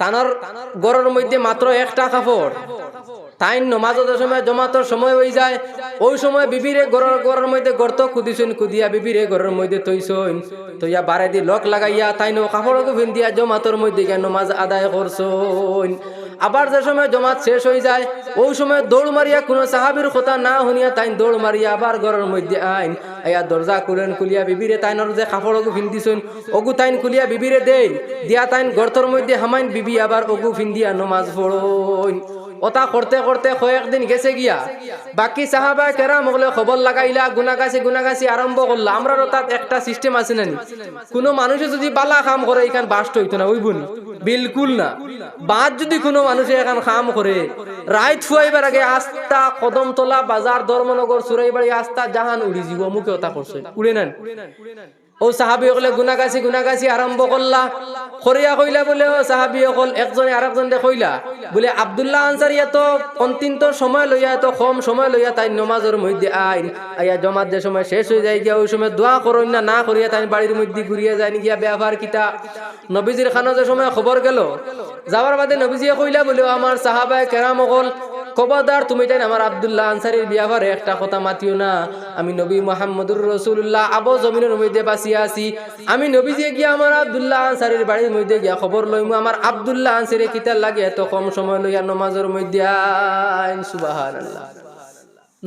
তানার গরের মধ্যে মাত্র একটা কাপড়। তাই নমাজতের সময়, জমাতর সময় হয়ে যায়। ওই সময় বিবিরে গরর, গরের মধ্যে গর্ত কুদিছেন কুদিয়া বিবিরে গরের মধ্যে তৈছন তৈয়া বারে দি লক লাগাইয়া তাই নো কাপড়কে দিয়া জমাতর মধ্যে নমাজ আদায় করছন। আবার যে সময় জমাত শেষ হয়ে যায়, ওই সময় দৌড় মারিয়া কোনো সাহাবির কথা না শুনিয়া তাই দৌড় মারিয়া আবার ঘরের মধ্যে আইন। আয়া দরজা খুলেন, খুলিয়া বিবিরে তাইনর যে কাপড় ফিন্দিছুন অগু তাইন খুলিয়া বিবিরে দেন দিয়া তাইন গর্তর মধ্যে হামাইন বিবি আবার অগু ফিন্দিয়া নমাজ পড়ইন। ওটা করতে করতে কয়েকদিন গেছে গিয়া। বাকি সাহাবা কেরাম হলে খবর লাগাইলা, গুনাগাছি গুনাগাছি আরম্ভ করলা। আমরা তাত একটা সিস্টেম আছে নানি। কোনো মানুষে যদি বালা কাম করে এখান বাস্ট হইতো না, ওই ওইবুনি বিলকুল না। বাদ যদি কোনো মানুষে এখন কাম করে রাইত ফুয়াইবার আগে আস্তা কদমতলা বাজার, ধর্মনগর, সুরাইবাড়ি আস্তা জাহান উড়ি যাব মুখে ওটা করছে। উড়ে নেন। ও সাহাবি হকলে গুনাগাছি গুনাগাছি আরম্ভ করলা খরিয়া কইলা বলে, ও সাহাবি হকল একজনে আরেকজন দে কইলা। বলে আব্দুল্লাহ আনসারি এত অন্তিন্ত সময় লইয়া, এত কম সময় লইয়া তাই নমাজের মধ্যে আইন, আইয়া জমাত যে সময় শেষ হয়ে যায় গিয়া, ওই সময় দোয়া করইন না না করিয়া তাই বাড়ির মধ্যে ঘুরিয়া যায় গিয়া ব্যবহার কিতা। নবীজির খানো যে সময় খবর গেল। যাওয়ার বাদে নবীজিয়ে কইলা বলে আমার সাহাবায় কেরাম কবাদার তুমি তাই আমার আব্দুল্লাহ আনসারির বিয়াভারে একটা কথা মাতিও না। আমি নবী মোহাম্মদুর রসুল্লাহ আবো জমিনের মধ্যে বাঁচিয়া আছি। আমি নবী যে গিয়া আমার আব্দুল্লাহ আনসারির বাড়ির মধ্যে গিয়া খবর লইমু। আমার আব্দুল্লাহ আনসারি কিতার লাগে এত কম সময় লইয়া নমাজের মধ্যে আইন সুবাহান আল্লাহ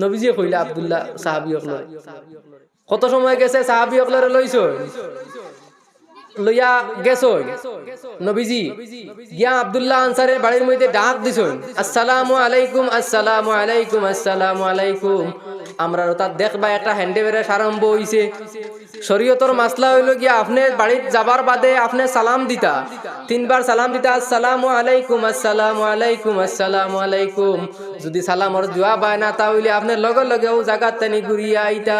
নবীজি কইলা, আব্দুল্লাহ, সাহাবি কত সময় গেছে, সাহাবি লইছ? লইয়া গেছই। নবীজি, গিয়া আব্দুল্লাহ আনসারের বাড়ির মধ্যে ডাক দিছই। আসসালামু আলাইকুম আসসালামু আলাইকুম আসসালামু আলাইকুম। আমরা তার দেখবা একটা হ্যান্ডেবেরের আরম্ভ হইছে। শরীয়তর মাসলা হইল গিয়া আপনি বাড়িত যাবার বাদে আপনি সালাম দিতা। তিনবার সালাম দিতা, আসসালামু আলাইকুম আসসালামু আলাইকুম আসসালামু আলাইকুম। যদি সালামর জবাব হয় না, তাহলে আপনি লগে লগে ও জায়গার তানি ঘুরিয়া আইতা।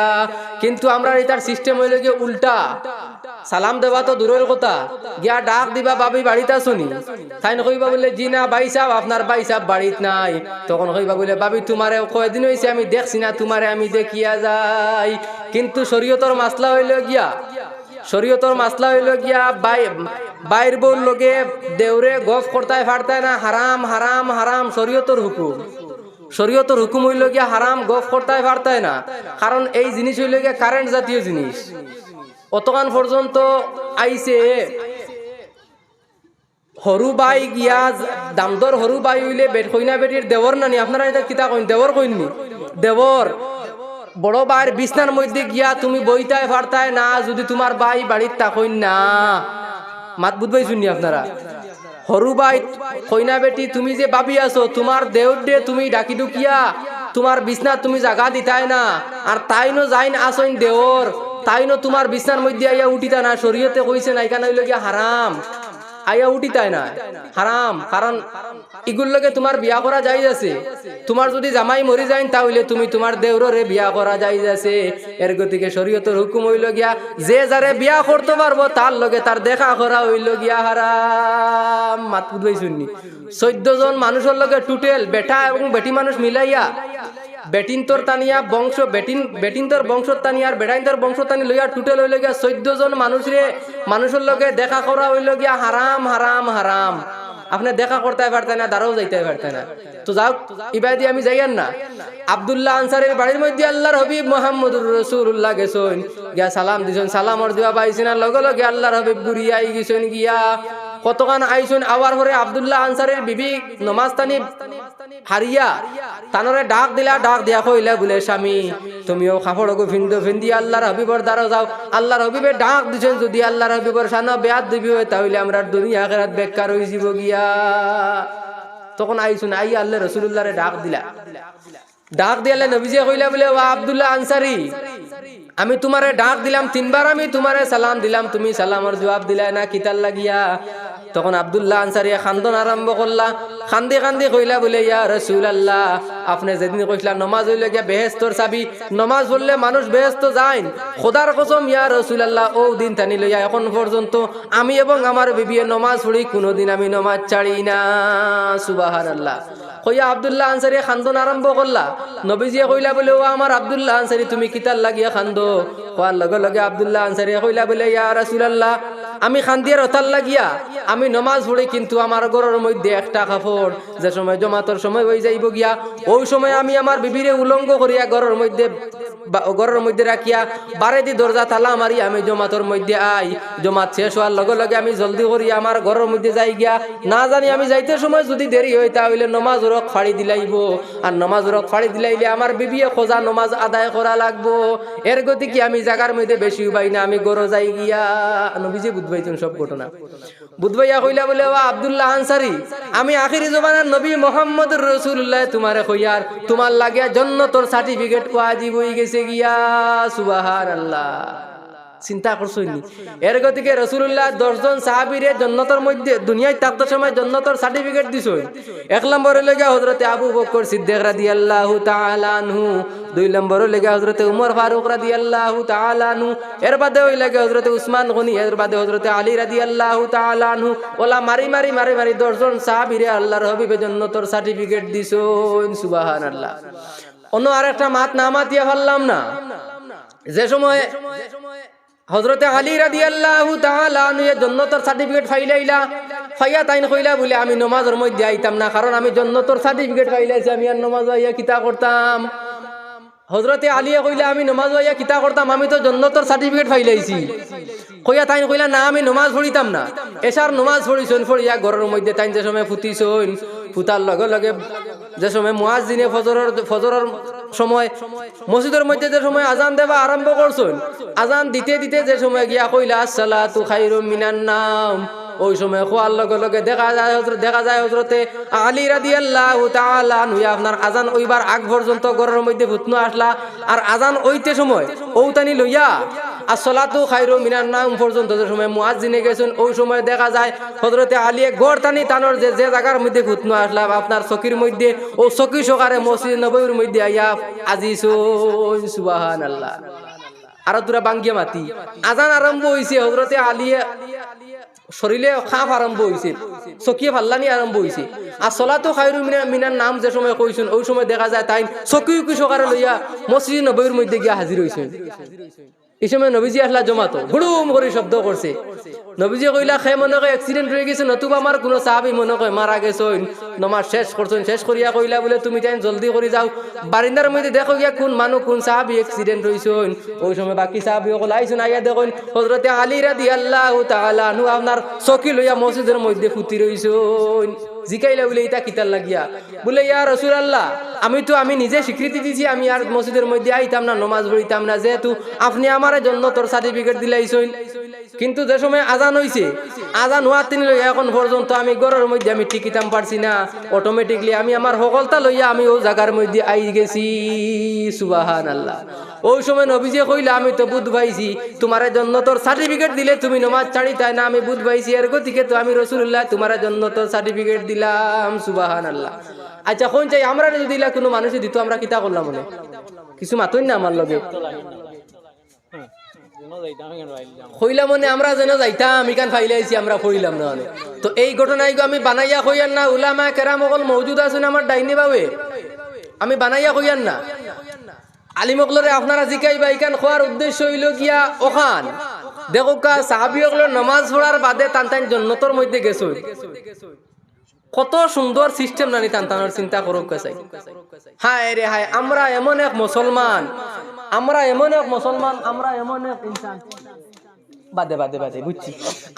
কিন্তু আমরা এটার সিস্টেম হইল গিয়ে উল্টা। সালাম দেওয়া তো দূরের কথা। গিয়া ডাক দিবা, বাবি, বাড়িতে শুনি তাই কইবা বলে, জি না, বাই সাহেব, আপনার বাই সাহেব বাড়িত নাই। তখন কইবা বলে, বাবি তোমারে কয়দিন হয়েছে আমি দেখছি না, তোমারে আমি দেখিয়া যাই। কিন্তু শরীয়তর মাসলা হইল গিয়া, শরীয়তর মাসলা হইল গিয়া, বাই, বাইর বউর লগে দেউরে গফ করতায় ফাড়তায় না, হারাম হারাম হারাম শরীয়তর হুকুম। শরীয়তর হুকুম হইল গিয়া হারাম গফ করতায় ফাড়তায় না। কারণ এই জিনিস হইল গিয়া কারেন্ট জাতীয় জিনিস। অতকান পর্যন্ত আইছে। হরু বাই গিয়া দামদর হরু বাই হইলে বেট কইনা বেটির দেবর নানি, আপনারা এটা কিতা কইন দেবর কইননি দেবর বড় বাইর বিছনার মধ্যে গিয়া তুমি বইতায় ফারতায় না, যদি তোমার বাই বাড়ির তাকইন না। মাত বুঝবাই শুনি আপনারা? হরু বাই কইনা বেটি, তুমি যে ভাবি আছো তোমার দেউর ডে তুমি ডাকি দুকিয়া তোমার বিছনা তুমি জাগা দিতাই না আর তাইনো যাইন আসইন দেওর তাইনো তোমার বিছনার মধ্যে আইয়া উঠিতা না শরীয়তে কইছে না, এখানে হইল গিয়া হারাম। আইয়া উঠিতাই না হারাম, কারণ ইগুর লগে তোমার বিয়া করা যাই আছে। তোমার যদি জামাই মরি যায় তাহলে তুমি তোমার দেউররে বিয়া করা যাই আছে। এর গতিকে শরীয়তের হুকুম হইল গিয়া, যে যারে বিয়া করতে পারব, তার লগে তার দেখা করা হইল গিয়া হারাম। মাত বুঝবাই শুননি চোদ্দ জন মানুষের লগে টুটেল বেটা এবং বেটি মানুষ মিলাইয়া বেটিন তানিয়া বংশ, বেটিন বেটিন তোর বংশ তানি আর বেটাইন তোর বংশ তানি লইয়া টুটেল হইল গিয়া চোদ্দ জন মানুষরে মানুষের লগে দেখা করা হইল গিয়া হারাম হারাম হারাম আপনি দেখা করতে পারতেন না দাঁড়াও যাইতে পারতেন না তো যাও ইবাদি আমি যাইয়ান না। আব্দুল্লাহ আনসারের বাড়ির মধ্যে আল্লাহর হবিব মোহাম্মদুর রসুল্লাহ গেছেন গিয়া সালাম দিছেন সালামর দিবা পাইছেন আর লগে লগে আল্লাহর হবিব আই গেছেন গিয়া। কতখান আইসুন আবার পরে আব্দুল্লাহ আনসারের বিবি নমাজতানি হারিয়া, তানরে ডাক দিলা, ডাক দিয়া কইলা, বলে স্বামী, তুমিও কাপড় ফিন্দ ফিন্দি আল্লাহর হবিবর দ্বারা যাও। আল্লাহর হবিবে ডাক দিছেন, যদি আল্লাহর হবিবর সানা বেয়াদ দিবি হয়, তাহলে আমরা দুনিয়া আখেরাত বেকার হয়ে যাব গিয়া। তখন আইসুন, আই আল্লাহ রসুল্লাহরে ডাক দিলা। ডাক দিয়ালে নবীজিয়ে কইলা, বলে ও আব্দুল্লাহ আনসারি, আমি তোমারে ডাক দিলাম তিনবার, আমি তোমারে সালাম দিলাম, তুমি সালামর জবাব দিলা না কিতার লাগিয়া। তখন আব্দুল্লাহ আনসারিয়া খান্দন আরম্ভ করলা। খান্দি খান্দি কইলা বলে, ইয়া রসুল আল্লাহ আপনি যেদিন কইলা নমাজ হইলে গিয়া বেহেস্তর চাবি, নমাজ পড়লে মানুষ বেহেস্ত যায় খোদার কসম, ইয়া রসুল আল্লাহ ও দিন টানি লইয়া এখন পর্যন্ত আমি এবং আমার বিবিয়ে নমাজ পড়ি, কোনোদিন আমি নমাজ ছাড়ি না। সুবাহার আল্লাহ কইয়া আব্দুল্লাহ আনসারি খান্দন আরম্ভ করলা। নবীজিয়ে কইলা বলে, ও আমার আব্দুল্লাহ আনসারি, তুমি কিতার লাগিয়া খান্দো। কোয়ার লগে লগে আব্দুল্লাহ আনসারি কইলা বলে, ইয়া রাসূলুল্লাহ আমি খান্দিয়ার হতাল লাগিয়া, আমি নমাজ পড়ি, কিন্তু আমার ঘরের মধ্যে একটা কাপড় যে সময় জমাতর সময় হয়ে যাইব গিয়া, ওই সময় আমি আমার বিবিরে উলঙ্গ করিয়া ঘরের মধ্যে ঘরের মধ্যে রাখিয়া, বারে দি দরজা তালা মারি আমি জমাতর মধ্যে আই। জমাত শেষ হওয়ার লগে লগে আমি জলদি করি আমার ঘরের মধ্যে যাই গিয়া, না জানি আমি যাইতে সময় যদি দেরি হয়, তাহলে নমাজ রক ফাড়ি দিলাইব। আর নমাজ রক ফাড়ি দিলাইলে আমার বিবিয়ে খোঁজা নমাজ আদায় করা লাগবো। এর গতি কি আমি জায়গার মধ্যে বেশি উবাই না, আমি গরো যাই গিয়া। নবীজি বুধবাইছেন সব ঘটনা। বুধবাইয়া কইলা বলে আব্দুল্লাহ আনসারি, আমি আখিরি জমানার নবী মোহাম্মদ রসুল্লাহ তোমারে কইয়ার তোমার লাগিয়া জন্য তোর সার্টিফিকেট পাওয়া দিব গেছে গিয়া সুবাহান আল্লাহ চিন্তা করছ নি এর গতিকে রসুল্লাহ দশজন সাহাবিরে জন্নতর মধ্যে দুনিয়ায় থাকতে সময় জন্নতর সার্টিফিকেট দিছ এক নম্বরে লেগে হজরতে আবু বকর সিদ্দিক রাদি আল্লাহ তালানহু দুই নম্বরে লেগে হজরতে উমর ফারুক রাদি আল্লাহ তালানহু এর বাদে ওই লাগে হজরতে উসমান গনি এর বাদে হজরতে আলী রাদি আল্লাহ তালানহু ওলা মারি মারি মারি মারি দশজন সাহাবিরে আল্লাহর হবিবে জন্নতর সার্টিফিকেট দিছ সুবাহান আল্লাহ অন্য আর একটা মাত না মাতিয়া পারলাম না। যে সময় হজরতে আলী রাদি আল্লাহ জন্নতর সার্টিফিকেট ফাইলাইলা। ফাইয়া তাইন কইলা বলে, আমি নমাজের মধ্যে আইতাম না, কারণ আমি জন্নতর সার্টিফিকেট ফাইলাইছি, আমি আর নমাজ আইয়া কিতা করতাম। হজরতে আলিয়া কইলা, আমি নমাজ আইয়া কিতা করতাম, আমি তো জন্নতর সার্টিফিকেট ফাইলাইছি। কইয়া তাইন কইলা, না, আমি নমাজ পড়িতাম না। এসার নমাজ পড়িছন পড়িয়া ঘরের মধ্যে তাইন যে সময় ফুটিছন ফুটার লগে লগে যে সময় দিনে ফজরের ফজরের সময়, মসজিদের মধ্যে যে সময় আজান দেবা আরম্ভ করছুন, আজান দিতে দিতে যে সময় গিয়া কইলা আসসালা তু খাইরুম মিনান নাম। ওই সময় খোয়ার লগে লগে দেখা যায় হজরত দেখা যায় হজরতে আলী রাদি আল্লাহ নুয়া আপনার আজান ওইবার আগ পর্যন্ত ঘরের মধ্যে ভুতনো আসলা। আর আজান ওইতে সময় ঔতানি লইয়া আর সলাতু খাইরু মিনার নাম পর্যন্ত যে সময় মুয়াজ্জিনে গেছেন, ওই সময় দেখা যায় হজরতে আলিয়ে গড় টানি টানোর যে যে জায়গার মধ্যে ঘুতনো আসলা আপনার চকির মধ্যে ও চকি সকারে মসজিদ নবীর মধ্যে আইয়া আজি সুবাহান আল্লাহ আর তোরা বাঙ্গিয়া মাতি। আজান আরম্ভ হয়েছে হজরতে আলিয়ে শরীরে খাপ আরম্ভ হয়েছে চকিয়ে ফাল্লানি আরম্ভ হয়েছে আর চলাতো খাইরু মিনা মিনার নাম যে সময় কইছেন, ওই সময় দেখা যায় তাই চকি উকি সকারে লইয়া মসজিদ নবীর মধ্যে গিয়া হাজির হয়েছেন এই সময় নবীজি আসলা জমাতো হুড়ুম করে শব্দ করছে নবীজি কইলা, খে, মনে কয় এক্সিডেন্ট হয়ে গেছে, নতুবা আমার কোনো সাহাবি মনে কয় মারা গেছইন নমাজ শেষ করছেন শেষ করিয়া কইলা বলে, তুমি তাই জলদি করে যাও। বারিন্দার মধ্যে দেখো গিয়া কোন মানুষ কোন সাহাবি এক্সিডেন্ট হইছইন ওই সময় বাকি সাহাবি সকল আইসুন আইয়া দেখুন। হজরতে আলী রাদি আল্লাহ তাআলা আপনার চকি লইয়া মসজিদের মধ্যে ফুটি রইছইন জিকাইলা বলে ইতা কিতার লাগিয়া। বলে, ইয়া রসুল আল্লাহ আমি তো, আমি নিজে স্বীকৃতি দিছি, আমি আর মসজিদের মধ্যে আইতাম না, নমাজ পড়িতাম না, যেহেতু আপনি আমার জন্য তোর সার্টিফিকেট দিলাইছইন কিন্তু যে সময় আজান হইছে, আজান হওয়ার তিনি এখন পর্যন্ত আমি ঘরের মধ্যে আমি টিকিতাম পারছি না। অটোমেটিকলি আমি আমার সকলতা লইয়া আমি ও জায়গার মধ্যে আই গেছি সুবাহান আল্লাহ ওই সময় নবীজি কইলা, আমি তো বুধ পাইছি তোমার জন্য তোর সার্টিফিকেট দিলে তুমি নমাজ ছাড়ি, তাই না আমি বুধ পাইছি এর গতিকে তো আমি রসুল্লাহ তোমার জন্য তোর সার্টিফিকেট দিলাম সুবাহান আল্লাহ আচ্ছা কোন চাই, আমরা যদি দিলা, কোনো মানুষে দিত, আমরা কিতা করলাম কিছু মাতই না আমার লগে? হইলা মনে আমরা যেন যাইতাম ইকান ফাইলে আইছি, আমরা ফইলাম না তো এই ঘটনাই আমি বানাইয়া কইয়ান না, উলামা কেরাম অকল মৌজুদ আছেন আমার ডাইনি বাবে আমি বানাইয়া কইয়ান না। আলিমকলরে আপনারা জিকাইবা ইকান খোয়ার উদ্দেশ্য হইল গিয়া ওখান দেখো কা সাহাবিয়কলর নমাজ পড়ার বাদে টান টান জন্নতর মধ্যে গেছো। কত সুন্দর সিস্টেম নানি টানটানোর চিন্তা করুক চাই। হায় রে হায়, আমরা এমন এক মুসলমান। আমরা এমন এক মুসলমান, আমরা এমন এক ইনসান। বাদে বাদে বাদে, বুঝছি।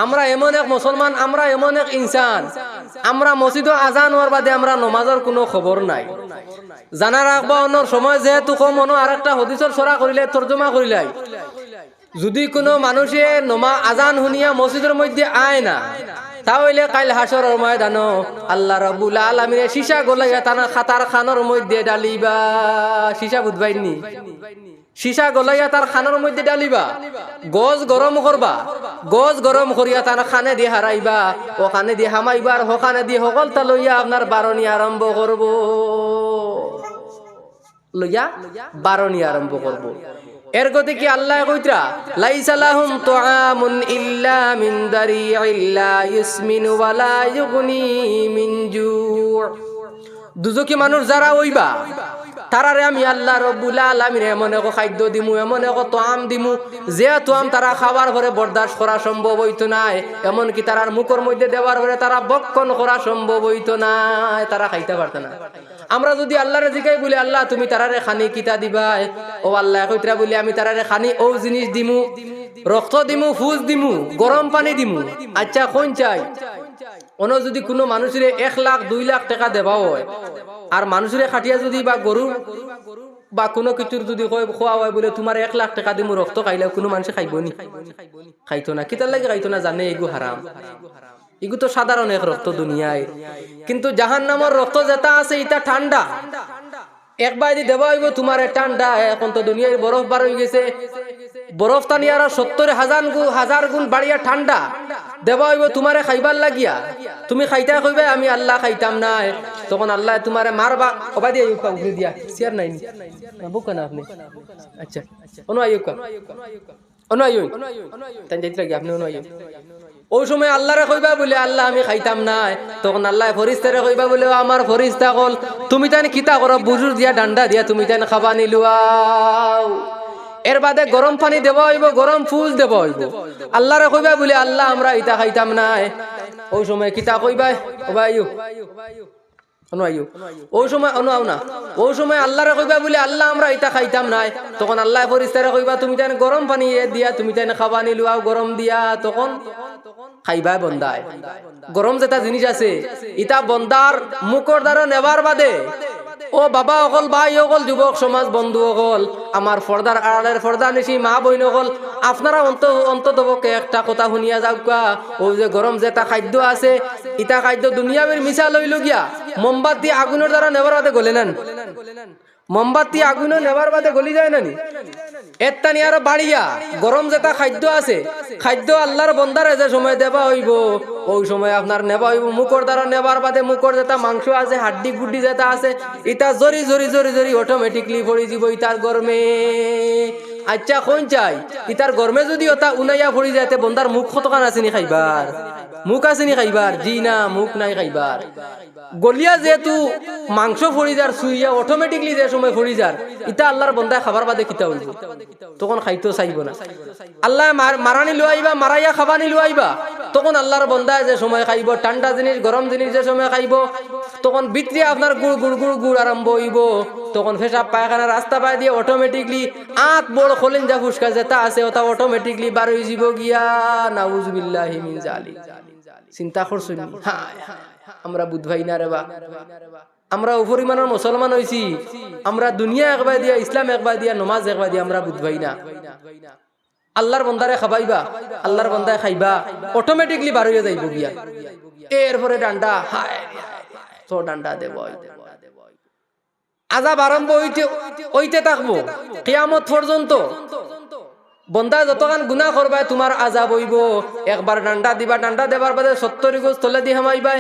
আমরা এমন এক মুসলমান, আমরা এমন এক ইনসান। আমরা মসজিদ আজান হওয়ার বাদে আমরা নমাজের কোনো খবর নাই। জানা রাখবা সময় যেহেতু কম, অন্য আর একটা হদিসর সরা করিলে, তর্জমা করিলাই। যদি কোনো মানুষে নমা, আজান শুনিয়া মসজিদের মধ্যে আয় না, তাহলে কাইল হাসরের ময়দান আল্লাহ রব্বুল আলামিনে সীসা গলাইয়া তার খাতার খানোর মধ্যে ডালিবা, সীসা বুধবাইনি। সীসা গলাইয়া তার খানোর মধ্যে ডালিবা গজ গরম করবা গজ গরম করিয়া তার খানে দিয়ে হারাইবা ও খানে দিয়ে হামাইবা আর হখানে দিয়ে সকলটা লইয়া আপনার বারণী আরম্ভ করব লইয়া বারণী আরম্ভ করব এর গতি কি আল্লাহ কইত্রা লাইসা লাহুম তুআমুন ইল্লা মিন দারিইল্লা ইসমিনু ওয়ালা ইউগনি মিন জু' দুজকি মানুষ যারা হইবা তারারে আমি আল্লাহ রব্বুল আলামিন এমন এক খাদ্য দিমু, এমন এক তোয়াম দিমু, যে তোয়াম তারা খাবার পরে বরদাস্ত করা সম্ভব হইতো নাই, এমনকি তারার মুখের মধ্যে দেওয়ার পরে তারা বক্ষণ করা সম্ভব হইতো নাই, তারা খাইতে পারতো না। আমরা যদি আল্লাহরে জিকাই বলি, আল্লাহ, তুমি তারারে খানি কিতা দিবাই? ও আল্লাহ কইতরা বলি, আমি তারারে খানি ও জিনিস দিমু, রক্ত দিমু, ফুজ দিমু, গরম পানি দিমু আচ্ছা কোন চাই? অন্য যদি কোনো মানুষের এক লাখ, দুই লাখ টাকা দেওয়া হয় আর মানুষের খাটিয়া যদি বা গরু বা কোনো কিছুর যদি খোয়া হয় বলে তোমার এক লাখ টাকা দিমু রক্ত খাইলে কোনো মানুষে খাইব নি? খাইতো না। কিতার লাগে খাইতো না, জানে এগু হারাম এগু তো সাধারণ এক রক্ত দুনিয়ায় কিন্তু জাহান নামর রক্ত যেটা আছে এটা ঠান্ডা একবার যদি দেওয়া হইব, তোমার ঠান্ডা এখন তো দুনিয়ার বরফ বার হয়ে গেছে। বরফ টানি আর সত্তর হাজার হাজার গুণ বাড়িয়া ঠান্ডা। দেওয়া হইব, তোমারে খাইবার লাগিয়া। তুমি খাইতা কইবে, আমি আল্লাহ খাইতাম না। তখন আল্লাহ তোমারে মারবা। অবা দিয়ে। আপনি? আচ্ছা অনু আইউ তাই যাইতে লাগি আপনি অনু আইউ ওই সময় আল্লাহরে কইবা বলে আল্লাহ আমি খাইতাম না। তখন আল্লাহ ফরিস্তারে কইবা বলে ও আমার ফরিস্তা কল তুমি তাই কিতা করো? বুজুর দিয়া ডান্ডা দিয়া তুমি তাই খাবা নিলুয়াও এর বাদে গরম পানি দেব হইব গরম ফুল দেব হইব। আল্লাহরে কইবা বলে আল্লাহ আমরা ইটা খাইতাম না। ওই সময় কিতা কইবা? অনু আইও ওই সময় অনু আও না। ওই সময় আল্লাহরে কইবা বলে আল্লাহ আমরা খাইতাম নাই। তখন আল্লাহ ফরিস্তারে কইবা তুমি তাই গরম পানি দিয়া তুমি তাই খাবা নিলুয়াও গরম দিয়া। তখন বন্দায় গরম যেটা জিনিস আছে ইটা বন্দার মুখর দ্বারা নেবার বাদে ও বাবা অকল ভাই অকল যুবক সমাজ বন্ধু অকল। আমার ফর্দার আড়ালের ফর্দা নিশি, মা বইন অকল। আপনারা অন্ত অন্তত পক্ষে একটা কথা শুনিয়া যাওকা ও যে গরম যেটা খাদ্য আছে, ইটা খাদ্য দুনিয়াবের মিশা লইল গিয়া। মোমবাতি আগুনের দ্বারা নেবার বাদে গলে নেন। মোমবাতি আগুনে নেবার বাদে গলি যায় নানি? এত্তানি আরও বাড়িয়া। গরম যেটা খাদ্য আছে, খাদ্য আল্লাহর বন্দারে যে সময় দেবা হইব, ওই সময় আপনার নেবা হইব। মুখর দ্বারা নেবার বাদে মুখর যেটা মাংস আছে, হাড্ডি গুড্ডি যেটা আছে, ইটা জরি জরি জরি জরি অটোমেটিকলি পড়ে যাব ইটার গরমে আচ্ছা কোন চাই? ইতার গরমে যদি ওটা উনাইয়া ভরি যায় বন্দার মুখ কতখান আছে নি খাইবার? মুখ আছে নি খাইবার? জি না, মুখ নাই খাইবার। গলিয়া যেহেতু মাংস ফুড়ি যার সুইয়া অটোমেটিকলি যে সময় ফুড়ি যার ইতা আল্লাহর বন্দায় খাবার বাদে কিতা হইব? তখন খাইতেও চাইব না। আল্লাহ মার- মারানি লুয়াইবা মারাইয়া খাবানি লুয়াইবা তখন আল্লাহর বন্দায় যে সময় খাইব, ঠান্ডা জিনিস, গরম জিনিস যে সময় খাইব, তখন ভিতরে আপনার গুড় গুড় গুড় গুড় আরম্ভ হইব। তখন ফেসাব পায়খানা রাস্তা পায় দিয়ে অটোমেটিকলি আঁত বড় খলিন যা ফুসকা যেটা আছে, ওটা অটোমেটিকলি বার হয়ে যাব গিয়া, নাউজুবিল্লাহি চিন্তা করছ আমরা বুধভাই না রে বা। আমরা উপরিমানের মুসলমান হইছি। আমরা দুনিয়া একবার দিয়া, ইসলাম একবার দিয়া, নমাজ একবার দিয়া আমরা বুধভাই না। আল্লাহর বন্দারে খাবাইবা, আল্লাহর বন্দায় খাইবা অটোমেটিকলি বার হইয়া যাইব গিয়া। এরপরে ডান্ডা, হায় তো ডান্ডা দেব আজাব আরম্ভ হইতে হইতে থাকব। কিয়ামত পর্যন্ত। বন্দা যতক্ষণ গুণা করবাই, তোমার আজাব হইব। একবার ডান্ডা দিবা, ডান্ডা দেবার বাদে সত্তর গোজ তলে দি হামাইবাই।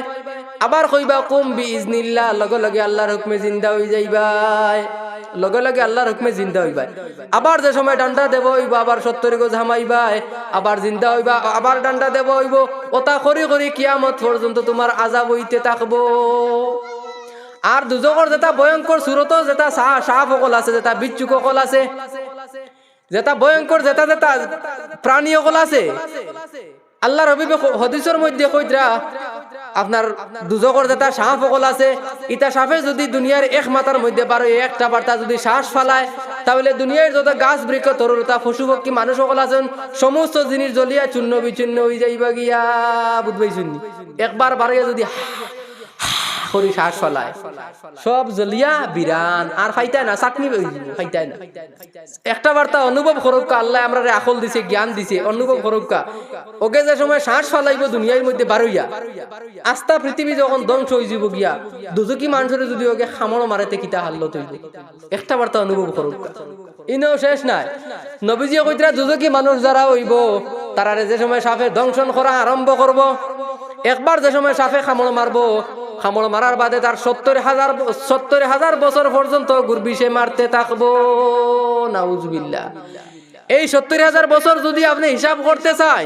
আবার কইবা, কুম বি ইজনিল্লা লগে লগে আল্লাহর হুকমে জিন্দা হই যাইবাই। লগে লগে আল্লাহর হুকমে জিন্দা হইবাই। আবার যে সময় ডান্ডা দেব হইব, আবার সত্তর গোজ হামাইবাই, আবার জিন্দা হইবা, আবার ডান্ডা দেব হইব। ওটা করি করি কিয়ামত পর্যন্ত তোমার আজাব হইতে থাকব। আর দুজকর যেটা ভয়ঙ্কর সুরত, যেটা সাপ সকল আছে, যেটা বিচ্ছুক সকল আছে, যেটা ভয়ঙ্কর, যেটা যেটা প্রাণী সকল আছে আল্লাহ রবি হদিসের মধ্যে কইতরা আপনার দুজকর যেটা সাপ সকল আছে ইটা সাপে যদি দুনিয়ার এক মাতার মধ্যে পারো একটা বার্তা যদি শ্বাস ফালায়, তাহলে দুনিয়ার যত গাছ বৃক্ষ তরুলতা পশু পক্ষী, মানুষ সকল আছেন, সমস্ত জিনিস জ্বলিয়া চূন্য বিচ্ছিন্ন হয়ে যাইবা গিয়া বুঝবাই শুনি একবার বাড়িয়া যদি খরি শ্বাস ফলায় সব জ্বলিয়া বিরান আর ফাইতায় না, চাটনি ফাইতায় না। একটা বার্তা অনুভব করুকা আল্লাহ আমরা আকল দিছে, জ্ঞান দিছে অনুভব করুকা ওকে যে সময় শ্বাস ফলাইব দুনিয়ার মধ্যে বারইয়া আস্থা পৃথিবী যখন ধ্বংস হয়ে যাব গিয়া, দুজকি মানুষের যদি ওকে খামড় মারাতে কিতা হাল্ল তৈব একটা বার্তা অনুভব করুকা ইনেও শেষ নাই। নবীজি কইতরা দুজকি মানুষ যারা হইব তারারে যে সময় সাপে দংশন করা আরম্ভ করব একবার যে সময় সাপে খামড় মারবো খামড় মারার বাদে তার সত্তর হাজার সত্তর হাজার বছর পর্যন্ত গুরবিশে মারতে থাকব। নাউজবিল্লা এই সত্তর হাজার বছর যদি আপনি হিসাব করতে চান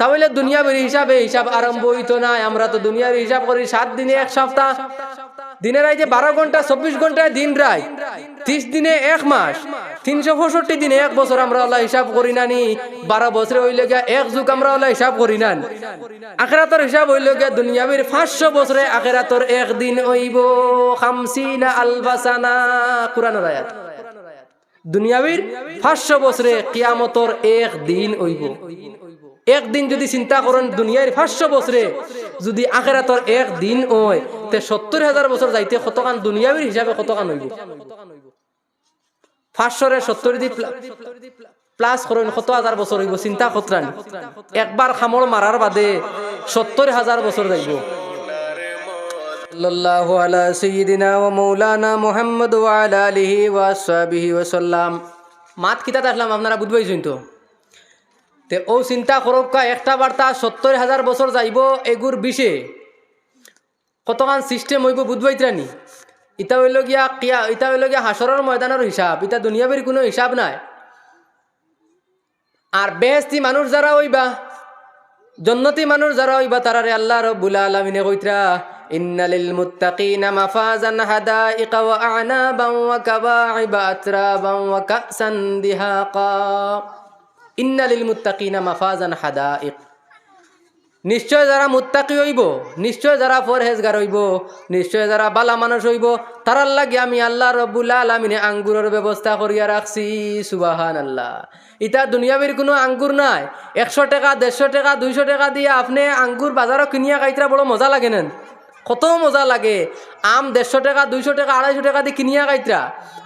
তাহলে দুনিয়ার হিসাবে হিসাব আরম্ভ হইতো না আমরা তো দুনিয়ার হিসাব করি সাত দিনে এক সপ্তাহ। দিনের রাইতে বারো ঘণ্টা, চব্বিশ ঘন্টায় দিন রায়। ত্রিশ দিনে এক মাস, তিনশো পঁয়ষট্টি দিনে এক বছর আমরা আল্লাহ হিসাব করি নানি বারো বছরে হইলে গিয়া এক যুগ আমরা আল্লাহ হিসাব করি নান আখেরাতর হিসাব হইলে গিয়া দুনিয়াবির পাঁচশো বছরে আখেরাতর একদিন হইব। খামসিনা আলবাসানা কুরানোর আয়াত। দুনিয়াবির পাঁচশো বছরে কিয়ামতর এক দিন হইব। একদিন যদি চিন্তা করেন দুনিয়ার পাঁচশো বছরে, যদি আখেরাতর এক দিন হয়, তে সত্তর হাজার বছর যাইতে কতখান দুনিয়াবির হিসাবে কতখান হইব? পাঁচশোরে সত্তর দি প্লাস করেন কত হাজার বছর হইব? চিন্তা কতরান একবার খামড় মারার বাদে সত্তর হাজার বছর যাইব। সাল্লাল্লাহু আলা সাইয়্যিদিনা ওয়া মাওলানা মুহাম্মদ ওয়া আলা আলিহি ওয়া আসহাবিহি ওয়া সাল্লাম। মাত কিতা আসলাম, আপনারা বুঝবাইছেন তো? তে ও চিন্তা করক কা, একটা বার্তা সত্তর হাজার বছর যাইব এগুর বিষে। কতখান সিস্টেম হইব বুধবাইত্রানি ইটা হইল গিয়া কিয়া ইটা হইল গিয়া হাসরের ময়দানের হিসাব ইটা দুনিয়াবির কোনো হিসাব নাই। আর বেহেস্তি মানুষ যারা হইবা, জন্নতি মানুষ যারা হইবা তারারে আল্লাহ রব্বুল আলামিনে কইত্রা ইন্নালিল মুত্তাকিনা মাফাজান হাদাইকা ওয়া আ'নাবান ওয়া কাবাইবা আতরাবান ওয়া কাসান দিহাকা। ইন্নালিল মুত্তাকিনা মাফাজান হাদাইক নিশ্চয় যারা মুত্তাকি হইব, নিশ্চয় যারা ফরহেজগার হইব, নিশ্চয় যারা বালা মানুষ হইব, তারার লাগে আমি আল্লাহ রব্বুল আলমিনে আঙ্গুরের ব্যবস্থা করিয়া রাখছি সুবাহান আল্লাহ ইটা দুনিয়াবির কোনো আঙ্গুর নাই। একশো টাকা, দেড়শো টাকা, দুইশো টাকা দিয়ে আপনি আঙ্গুর বাজারও কিনিয়া খাইতরা বড় মজা লাগে নেন। কত মজা লাগে। আম দেড়শো টাকা, দুইশো টাকা, আড়াইশো টাকা দিয়ে কিনিয়া খাইতরা।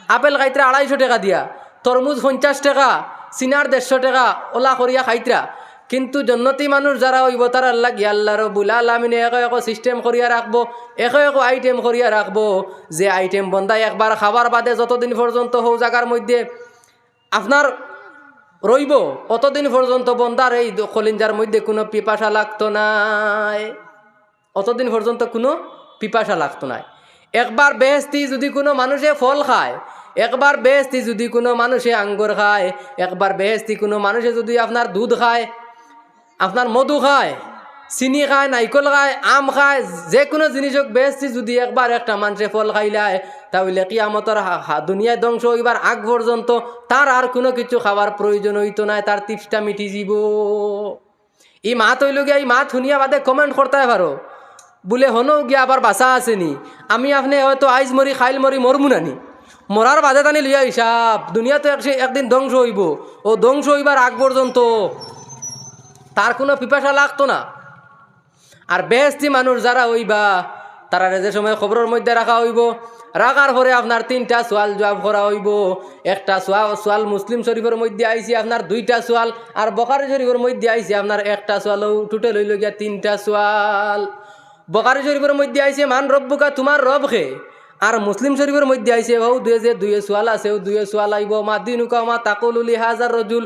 আপেল খাইতরা আড়াইশো টাকা দিয়া। তরমুজ পঞ্চাশ টাকা। সিনার দেড়শো টাকা ওলা করিয়া খাইতরা কিন্তু জন্নতি মানুষ যারা হইব তার আল্লাহ গিয়া আল্লাহ রবুল আলমিনে এক এক সিস্টেম করিয়া রাখব এক এক আইটেম করিয়া রাখব যে আইটেম বন্ধাই একবার খাবার বাদে যতদিন পর্যন্ত হৌ জায়গার মধ্যে আপনার রইব অতদিন পর্যন্ত বন্দার এই কলিঞ্জার মধ্যে কোনো পিপাসা লাগতো নাই। অতদিন পর্যন্ত কোনো পিপাসা লাগতো নাই। একবার বেহেস্তি যদি কোনো মানুষে ফল খায় একবার বেহেস্তি যদি কোনো মানুষে আঙ্গুর খায়, একবার বেহেস্তি কোনো মানুষে যদি আপনার দুধ খায়, আপনার মধু খায়, চিনি খায়, নাৰিকল খায়, আম খায় যে কোনো জিনিসক বেশি যদি একবার একটা মানুষে ফল খাইলায় তাহলে কি হা- দুনিয়ায় ধ্বংস হইবার আগ পর্যন্ত তার আর কোনো কিছু খাবার প্রয়োজন হইতো নাই, তার তিপসটা মিটি যাব ই মাত হইল গিয়া, এই মাত শুনিয়া বাদে কমেন্ট করতে পারো। বলে, হনও গিয়া আবার বাসা আসেনি আমি আপনি হয়তো আইজ মরি খাইল মরি মরমু নানি। মরার বাদে টানি লইয়া হিসাব দুনিয়া তো এক- একদিন ধ্বংস হইব। ও ধ্বংস হইবার আগ পর্যন্ত তার কোনো পিপাসা লাগতো না। আর বেহস্তি মানুষ যারা হইবা তারা যে সময় খবরের মধ্যে রাখা হইব রাখার পরে আপনার তিনটা সোয়াল জবাব করা হইব। একটা সোয়া সোয়াল মুসলিম শরীফের মধ্যে আইছে আপনার দুইটা সোয়াল আর বকারি শরীফের মধ্যে আইছে আপনার একটা সোয়াল টোটাল হইল গিয়া তিনটা সোয়াল বকারি শরীফের মধ্যে আইছে মান রব্বুকা তোমার রব খে আর মুসলিম শরীফের মধ্যে আইছে, ও, দুয়ে যে দুয়ে সোয়াল আছে দুয়ে সোয়াল আইব, মা দিনুকা, মা তাকলুলি হাজার রজুল।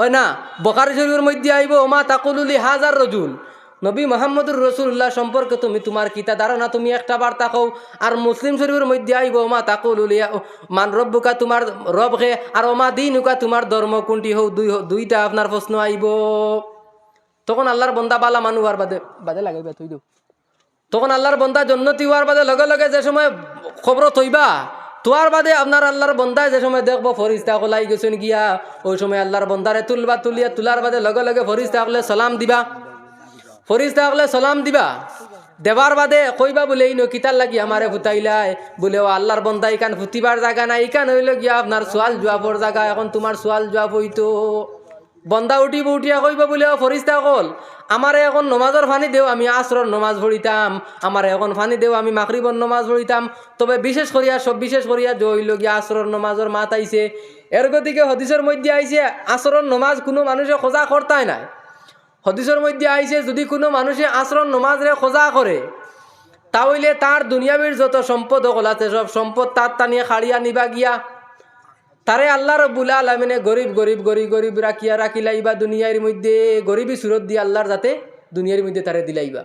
ওই না বকারি শরীফের মধ্যে আইব ওমা তাকুলুলি হাজার রজুল। নবী মোহাম্মদুর রসুল্লাহ সম্পর্কে তুমি তোমার কিতা ধারণা, তুমি একটা বার্তা কও। আর মুসলিম শরীফের মধ্যে আইব ওমা তাকুলুলি মান রব্বুকা, তোমার রব খে আর ওমা দিনুকা, তোমার ধর্ম কোনটি হও, দুই, দুইটা আপনার প্রশ্ন আইব। তখন আল্লাহর বন্দা বালা মানুষ আর বাদে বাদে লাগাইবা তুই দিও। তখন আল্লাহর বন্দা জন্নতি হওয়ার বাদে লগে লগে যে সময় খবর থইবা তোয়ার বাদে আপনার আল্লাহর বন্দায় যে সময় দেখব ফরিস্তা কলাই গেছেন গিয়া, ওই সময় আল্লাহর বন্দারে তুলবা তুলিয়া তুলার বাদে লগে লগে ফরিস্তা হলে সালাম দিবা। ফরিস্তা হলে সালাম দিবা। দেবার বাদে কইবা বলে, এই নকিতার লাগি আমারে ফুটাইলাই বলে, ও আল্লাহর বন্দা ইকান ফুটিবার জায়গা নাই ইকান হইল গিয়া আপনার সোয়াল জোয়াবর জায়গা এখন তোমার সোয়াল জোয়াব হইতো বন্দা উঠিব উঠিয়া কইব বলে ফরিস্তা কল আমারে এখন নমাজর ফানি দেও আমি আসরর নমাজ পড়িতাম আমারে এখন ফানি দেও আমি মাকরিবর নমাজ পড়িতাম তবে বিশেষ করিয়া, সব বিশেষ করিয়া জইল গিয়া আসরর নমাজর মাত আইছে। এর গতিকে হদিসের মধ্যে আইছে আসরর নমাজ কোনো মানুষে খোঁজা করতাই নাই। হদিসের মধ্যে আইছে, যদি কোনো মানুষে আশ্রম নমাজরে খোঁজা করে তাহলে তার দুনিয়াবির যত সম্পদ আছে, সব সম্পদ তার টানিয়ে খাড়িয়া নিবা গিয়া। তারে আল্লাহ রব্বুল আলমিনে গরিব গরিব গরিব গরিব রাখিয়া রাখিলাইবা দুনিয়ার মধ্যে, গরিবী সুরত দিয়ে আল্লাহর যাতে দুনিয়ার মধ্যে তারে দিলাইবা।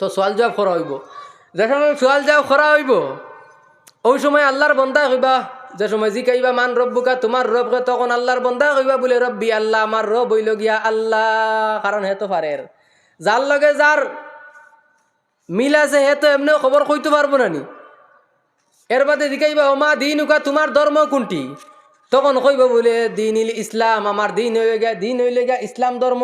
তো সোয়াল জবাব করা হইব। যে সময় সোয়াল জবাব করা হইব, ওই সময় আল্লাহর বন্দা কইবা, যে সময় জিকাইবা মান রব্বুকা, তোমার রবকে তখন আল্লাহর বন্দা কইবা বলে, রব্বি, আল্লাহ, আমার রব হইল গিয়া আল্লাহ, কারণ হে তো পারের যার লগে যার মিল আছে, হে তো এমনি খবর কইতে পারব না নি। এর বাদে জিকাইবা ওমা দিন উকা তোমার ধর্ম কোনটি? তখন কইব বলে দিন ইল ইসলাম, আমার দিন হয়ে গা দিন হইলে গা ইসলাম ধর্ম।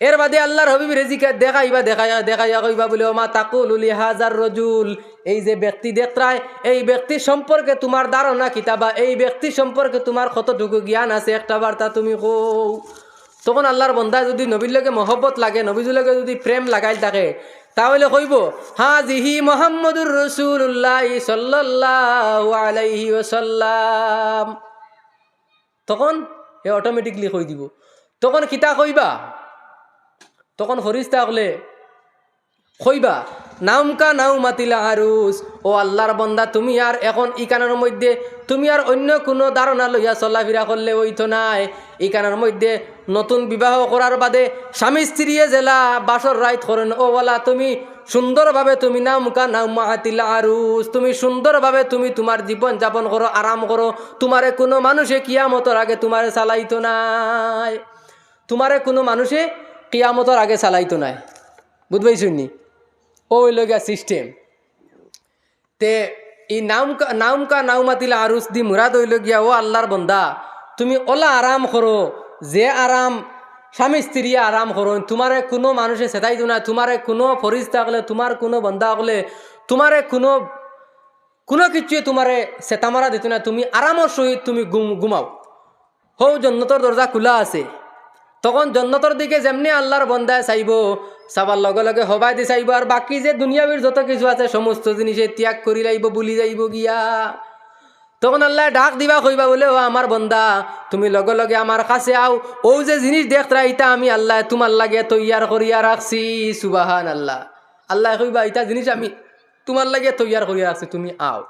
এর বাদে আল্লাহর হবিব রেজিকা দেখাইবা, দেখাইয়া দেখাইয়া কইবা বলে, ওমা তাকুল উলি হাজার রজুল, এই যে ব্যক্তি দেখরায় এই ব্যক্তি সম্পর্কে তোমার ধারণা কিতাবা এই ব্যক্তি সম্পর্কে তোমার কতটুকু জ্ঞান আছে একটা বার্তা তুমি কও। তখন আল্লাহর বন্ধা যদি নবীর লগে মহব্বত লাগে নবীর লগে যদি প্রেম লাগাই থাকে তাহলে কইব হা জিহি মোহাম্মদুর রসুল্লাহ সাল্লাল্লাহু আলাইহি ওসাল্লাম তখন সে অটোমেটিকলি কই দিব। তখন কিতা কইবা? তখন ফরিস্তা হলে কইবা নামকা নাও মাতিলা আরুস ও আল্লাহর বন্দা, তুমি আর এখন ইকানের মধ্যে, তুমি আর অন্য কোনো ধারণা লইয়া চলাফেরা করলে ওইতো নাই। ইকানের মধ্যে নতুন বিবাহ করার বাদে স্বামী স্ত্রীয়ে জেলা বাসর রাইত করেন। ও বলা, তুমি সুন্দরভাবে তুমি নামকা নাও মাতিলা আরুস তুমি সুন্দরভাবে তুমি তোমার জীবন যাপন করো, আরাম করো। তোমারে কোনো মানুষে কিয়ামতর আগে তোমারে চালাইতো নাই। তোমারে কোনো মানুষে কিয়ামতর আগে চালাইতো নাই। বুঝবাইছুন নি? ওই লগা সিস্টেম তে এই নামকা নামকা নাও মাতিলা আরুস দি মুরাদ হইল গিয়া ও আল্লাহর বন্দা তুমি ওলা আরাম করো যে আরাম স্বামী স্ত্রী আরাম করো তোমারে কোনো মানুষে সেটাইতো না তোমারে কোনো ফরিস্তা হলে তোমার কোনো বন্দা হলে তোমারে কোনো কোনো কিছুই তোমারে সেতামারা দিত না তুমি আরামর সহিত তুমি ঘুম ঘুমাও হৌ জন্নতর দরজা খোলা আছে তখন জন্নতর দিকে যেমনি আল্লাহর বন্দায় চাইব চাবার লগে লগে হবাই দি চাইব আর বাকি যে দুনিয়াবির যত কিছু আছে, সমস্ত জিনিসে ত্যাগ করি লাইব বুলি যাইব গিয়া। তখন আল্লাহ ডাক দিবা কইবা বলে ও আমার বন্দা, তুমি লগে লগে আমার কাছে আও ও যে জিনিস দেখরা ইটা আমি আল্লাহ তোমার লাগে তৈয়ার করিয়া রাখছি সুবাহান আল্লাহ আল্লাহ কইবা ইটা জিনিস আমি তোমার লাগে তৈয়ার করিয়া রাখছি তুমি আও।